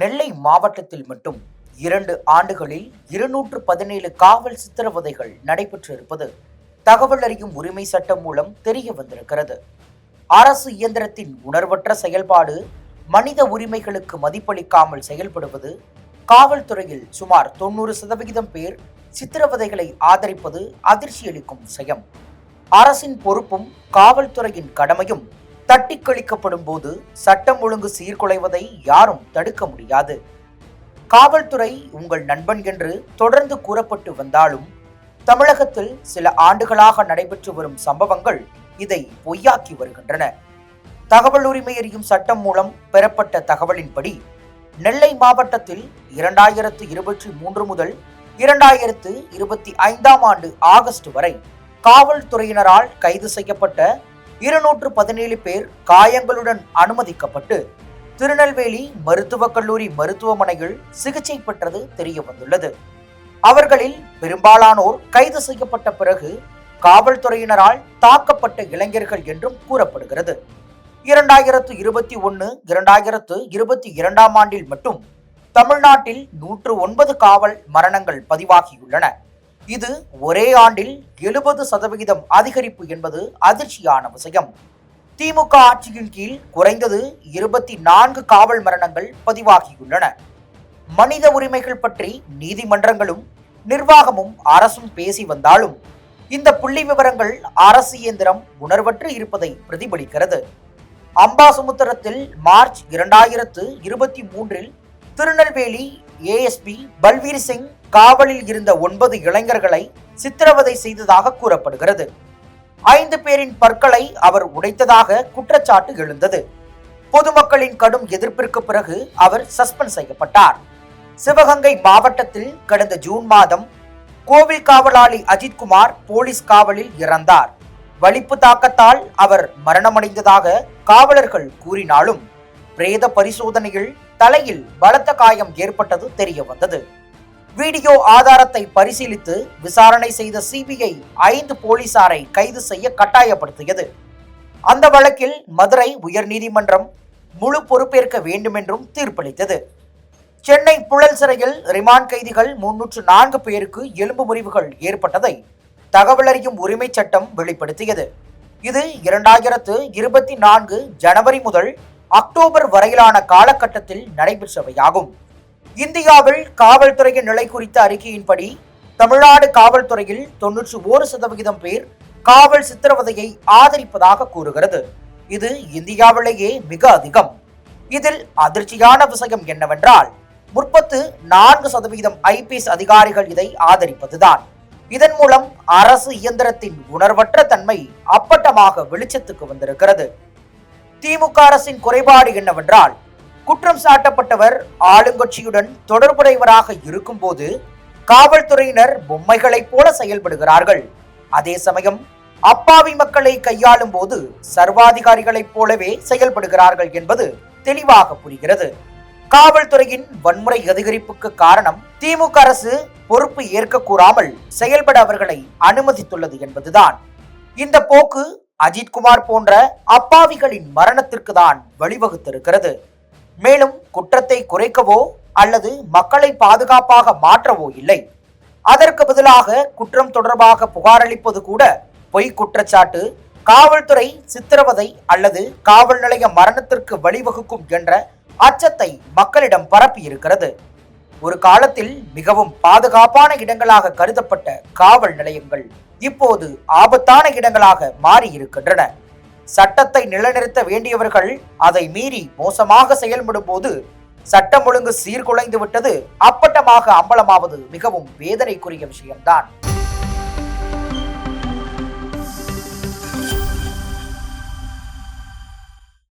நெல்லை மாவட்டத்தில் மட்டும் இரண்டு ஆண்டுகளில் இருநூற்று பதினேழு காவல் சித்திரவதைகள் நடைபெற்றிருப்பது தகவல் அறியும் உரிமை சட்டம் மூலம் தெரிய வந்திருக்கிறது. அரசு இயந்திரத்தின் உணர்வற்ற செயல்பாடு மனித உரிமைகளுக்கு மதிப்பளிக்காமல் செயல்படுவது காவல்துறையில் சுமார் தொண்ணூறு சதவிகிதம் பேர் சித்திரவதைகளை ஆதரிப்பது அதிர்ச்சியளிக்கும் விஷயம். அரசின் பொறுப்பும் காவல்துறையின் கடமையும் தட்டி கழிக்கப்படும் போது சட்டம் ஒழுங்கு சீர்குலைவதை யாரும் தடுக்க முடியாது. காவல்துறை உங்கள் நண்பன் என்று தொடர்ந்து கூறப்பட்டு வந்தாலும் தமிழகத்தில் சில ஆண்டுகளாக நடைபெற்று வரும் சம்பவங்கள் இதை பொய்யாக்கி வருகின்றன. தகவல் உரிமை அறியும் சட்டம் மூலம் பெறப்பட்ட தகவலின்படி நெல்லை மாவட்டத்தில் இரண்டாயிரத்து இருபத்தி மூன்று முதல் இரண்டாயிரத்து இருபத்தி ஐந்தாம் ஆண்டு ஆகஸ்ட் வரை காவல்துறையினரால் கைது செய்யப்பட்ட இருநூற்று பதினேழு பேர் காயங்களுடன் அனுமதிக்கப்பட்டு திருநெல்வேலி மருத்துவக் கல்லூரி மருத்துவமனையில் சிகிச்சை பெற்றது தெரிய வந்துள்ளது அவர்களில் பெரும்பாலானோர் கைது செய்யப்பட்ட பிறகு காவல்துறையினரால் தாக்கப்பட்ட இளைஞர்கள் என்றும் கூறப்படுகிறது. இரண்டாயிரத்து இருபத்தி ஒன்று இரண்டாயிரத்து இருபத்தி இரண்டாம் ஆண்டில் மட்டும் தமிழ்நாட்டில் நூற்று ஒன்பது காவல் மரணங்கள் பதிவாகியுள்ளன. இது ஒரே ஆண்டில் எழுபது சதவிகிதம் அதிகரிப்பு என்பது அதிர்ச்சியான விஷயம். திமுக ஆட்சியின் கீழ் குறைந்தது இருபத்தி நான்கு காவல் மரணங்கள் பதிவாகியுள்ளன. மனித உரிமைகள் பற்றி நீதிமன்றங்களும் நிர்வாகமும் அரசும் பேசி வந்தாலும் இந்த புள்ளி விவரங்கள் அரசு இயந்திரம் உணர்வற்று இருப்பதை பிரதிபலிக்கிறது. அம்பாசமுத்திரத்தில் மார்ச் இரண்டாயிரத்து இருபத்தி மூன்றில் திருநெல்வேலி ஏஎஸ்பி பல்வீர் சிங் காவலில் இருந்த ஒன்பது இளைஞர்களை சித்திரவதை செய்ததாக கூறப்படுகிறது. ஐந்து பேரின் பற்களை அவர் உடைத்ததாக குற்றச்சாட்டு எழுந்தது. பொதுமக்களின் கடும் எதிர்ப்பிற்கு பிறகு அவர் சஸ்பெண்ட் செய்யப்பட்டார். சிவகங்கை மாவட்டத்தில் கடந்த ஜூன் மாதம் கோவில் காவலாளி அஜித்குமார் போலீஸ் காவலில் இறந்தார். வலிப்பு தாக்கத்தால் அவர் மரணமடைந்ததாக காவலர்கள் கூறினாலும் பிரேத பரிசோதனையில் தலையில் பலத்த காயம் ஏற்பட்டது தெரிய வந்தது வீடியோ ஆதாரத்தை பரிசீலித்து விசாரணை செய்த சிபிஐ ஐந்து போலீசாரை கைது செய்ய கட்டாயப்படுத்தியது. அந்த வழக்கில் மதுரை உயர்நீதிமன்றம் முழு பொறுப்பேற்க வேண்டுமென்றும் தீர்ப்பளித்தது. சென்னை புழல் சிறையில் ரிமாண்ட் கைதிகள் முன்னூற்று நான்கு பேருக்கு எலும்பு முறிவுகள் ஏற்பட்டதை தகவலறியும் உரிமை சட்டம் வெளிப்படுத்தியது. இது இரண்டாயிரத்து இருபத்தி நான்கு ஜனவரி முதல் அக்டோபர் வரையிலான காலகட்டத்தில் நடைபெற்றவையாகும். இந்தியாவில் காவல்துறையின் நிலை குறித்த அறிக்கையின்படி தமிழ்நாடு காவல்துறையில் தொன்னூற்றி ஓரு சதவிகிதம் பேர் காவல் சித்திரவதையை ஆதரிப்பதாக கூறுகிறது. இது இந்தியாவிலேயே மிக அதிகம். இதில் அதிர்ச்சியான விஷயம் என்னவென்றால் முப்பத்து நான்கு சதவிகிதம் ஐபிஎஸ் அதிகாரிகள் இதை ஆதரிப்பதுதான். இதன் மூலம் அரசு இயந்திரத்தின் உணர்வற்ற தன்மை அப்பட்டமாக வெளிச்சத்துக்கு வந்திருக்கிறது. திமுக அரசின் குறைபாடு என்னவென்றால் குற்றம் சாட்டப்பட்டவர் ஆளுங்கட்சியுடன் தொடர்புடையவராக இருக்கும்போது காவல்துறையினர் பொம்மைகளைப் போல செயல்படுகிறார்கள். அதே சமயம் அப்பாவி மக்களை கையாளும் போது சர்வாதிகாரிகளைப் போலவே செயல்படுகிறார்கள் என்பது தெளிவாக புரிகிறது. காவல்துறையின் வன்முறை அதிகரிப்புக்கு காரணம் திமுக அரசு பொறுப்பு ஏற்க கூறாமல் செயல்பட அவர்களை அனுமதித்துள்ளது என்பதுதான். இந்த போக்கு அஜித்குமார் போன்ற அப்பாவிகளின் மரணத்திற்கு தான் வழிவகுத்திருக்கிறது. மேலும் குற்றத்தை குறைக்கவோ அல்லது மக்களை பாதுகாப்பாக மாற்றவோ இல்லை. அதற்கு பதிலாக குற்றம் தொடர்பாக புகாரளிப்பது கூட பொய் குற்றச்சாட்டு காவல்துறை சித்திரவதை அல்லது காவல் நிலைய மரணத்திற்கு வழிவகுக்கும் என்ற அச்சத்தை மக்களிடம் பரப்பி இருக்கிறது ஒரு காலத்தில் மிகவும் பாதுகாப்பான இடங்களாக கருதப்பட்ட காவல் நிலையங்கள் இப்போது ஆபத்தான இடங்களாக மாறி இருக்கின்றன சட்டத்தை நிலைநிறுத்த வேண்டியவர்கள் அதை மீறி மோசமாக செயல்படும் போது சட்டம் ஒழுங்கு சீர்குலைந்து விட்டது அப்பட்டமாக அம்பலமாவது மிகவும் வேதனைக்குரிய விஷயம்தான்.